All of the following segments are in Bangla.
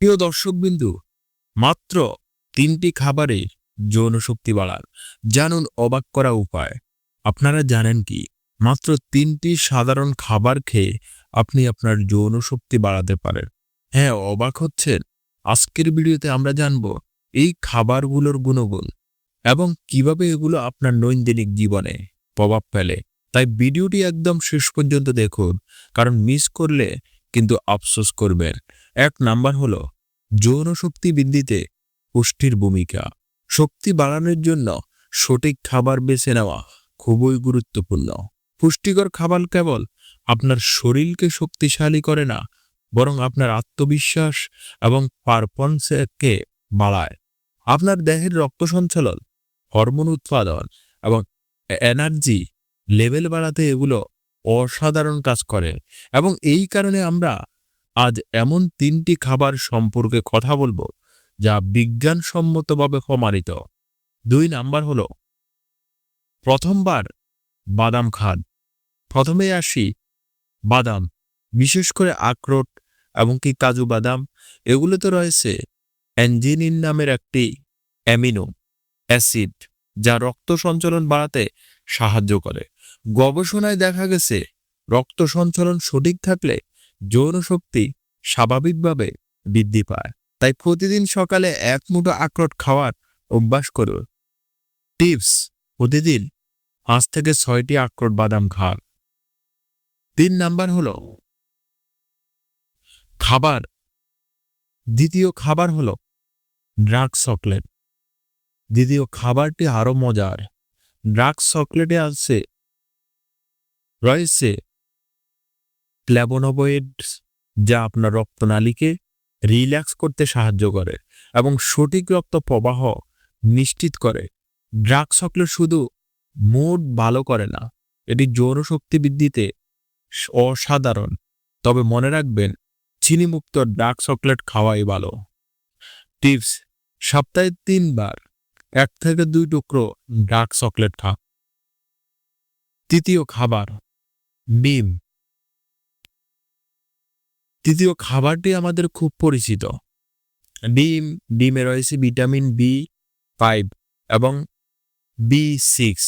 প্রিয় দর্শকবিন্দু, মাত্র তিনটি খাবারে যৌন শক্তি বাড়ার জানুন অবাক করা উপায়। আপনারা জানেন কি, মাত্র তিনটি সাধারণ খাবার খেয়ে আপনি আপনার যৌন শক্তি বাড়াতে পারেন। হ্যাঁ অবাক হচ্ছেন? আজকের ভিডিওতে আমরা জানব এই খাবারগুলোর গুণগুণ এবং কীভাবে এগুলো আপনার দৈনন্দিন জীবনে প্রভাব ফেলে। তাই ভিডিওটি একদম শেষ পর্যন্ত দেখুন, কারণ মিস করলে কিন্তু আফসোস করবেন। এক নাম্বার হল যৌন শক্তি বৃদ্ধিতে পুষ্টির ভূমিকা। শক্তি বাড়ানোর জন্য সঠিক খাবার বেছে নেওয়া খুবই গুরুত্বপূর্ণ। পুষ্টিকর খাবার কেবল আপনার শরীরকে শক্তিশালী করে না, বরং আপনার আত্মবিশ্বাস এবং পারফরমেন্সকে বাড়ায়। আপনার দেহের রক্ত সঞ্চালন, হরমোন উৎপাদন এবং এনার্জি লেভেল বাড়াতে এগুলো অসাধারণ কাজ করে। এবং এই কারণে আমরা আজ এমন তিনটি খাবার সম্পর্কে কথা বলব যা বিজ্ঞানসম্মতভাবে প্রমাণিত। দুই নাম্বার হলো, প্রথমবার বাদাম খান। প্রথমে আসি বাদাম, বিশেষ করে আখরোট এবং কি কাজু বাদাম। এগুলোতে রয়েছে অ্যাঞ্জিনিন নামের একটি অ্যামিনো অ্যাসিড, যা রক্ত সঞ্চালন বাড়াতে সাহায্য করে। গবেষণায় দেখা গেছে, রক্ত সঞ্চালন সঠিক থাকলে যৌন শক্তি স্বাভাবিকভাবে বৃদ্ধি পায়। তাই প্রতিদিন সকালে এক মুঠো আখরোট খাওয়ার অভ্যাস করুন। টিপস, প্রতিদিন পাঁচ থেকে ছয়টি আখরোট বাদাম খান। তিন নাম্বার হলো, খাবার, দ্বিতীয় খাবার হলো ড্রাগ চকলেট। দ্বিতীয় খাবারটি আরও মজার, ড্রাগ চকলেটে আছে, রয়েছে ফ্ল্যাবোনোবয়েডস যা আপনার রক্তনালীকে রিল্যাক্স করতে সাহায্য করে এবং সঠিক রক্ত প্রবাহ নিশ্চিত করে। ড্রাগ চকলেট শুধু মুড ভালো করে না, এটি যৌন শক্তি বৃদ্ধিতে অসাধারণ। তবে মনে রাখবেন, চিনিমুক্ত ডার্ক চকলেট খাওয়াই ভালো। টিপস, সপ্তাহে তিনবার, এক থেকে দুই টুকরো ডার্ক চকলেট খা তৃতীয় খাবার ডিম তৃতীয় খাবারটি আমাদের খুব পরিচিত। ডিম, ডিমে রয়েছে ভিটামিন বি ফাইভ এবং বি সিক্স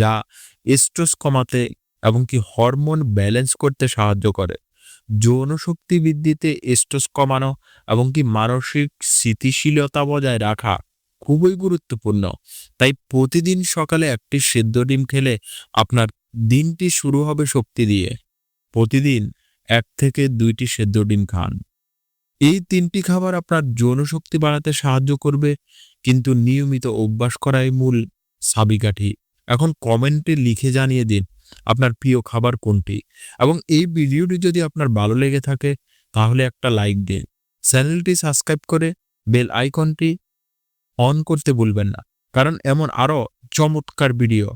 যা এস্ট্রোস কমাতে এবং কি হরমোন ব্যালেন্স করতে সাহায্য করে। যৌন শক্তি বৃদ্ধিতে এস্ট্রোস কমানো এবং কি মানসিক স্থিতিশীলতা বজায় রাখা খুবই গুরুত্বপূর্ণ। তাই প্রতিদিন সকালে একটি সেদ্ধ ডিম খেলে আপনার দিনটি শুরু হবে শক্তি দিয়ে। প্রতিদিন এক থেকে দুইটি সেদ্ধ ডিম খান। এই তিনটি খাবার আপনার যৌন শক্তি বাড়াতে সাহায্য করবে, কিন্তু নিয়মিত অভ্যাস করাই মূল সাবিকাঠি এখন কমেন্টে লিখে জানিয়ে দিন আপনার প্রিয় খাবার কোনটি। এবং এই ভিডিওটি যদি আপনার ভালো লেগে থাকে, তাহলে একটা লাইক দিন। চ্যানেলটি সাবস্ক্রাইব করে বেল আইকনটি অন করতে ভুলবেন না, কারণ এমন আরও চমৎকার ভিডিও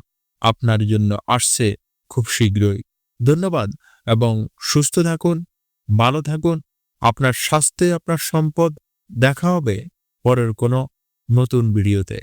আপনার জন্য আসছে খুব শীঘ্রই। ধন্যবাদ। এবং সুস্থ থাকুন, ভালো থাকুন। আপনার স্বাস্থ্যে আপনার সম্পদ দেখা হবে পরের কোনো নতুন ভিডিওতে।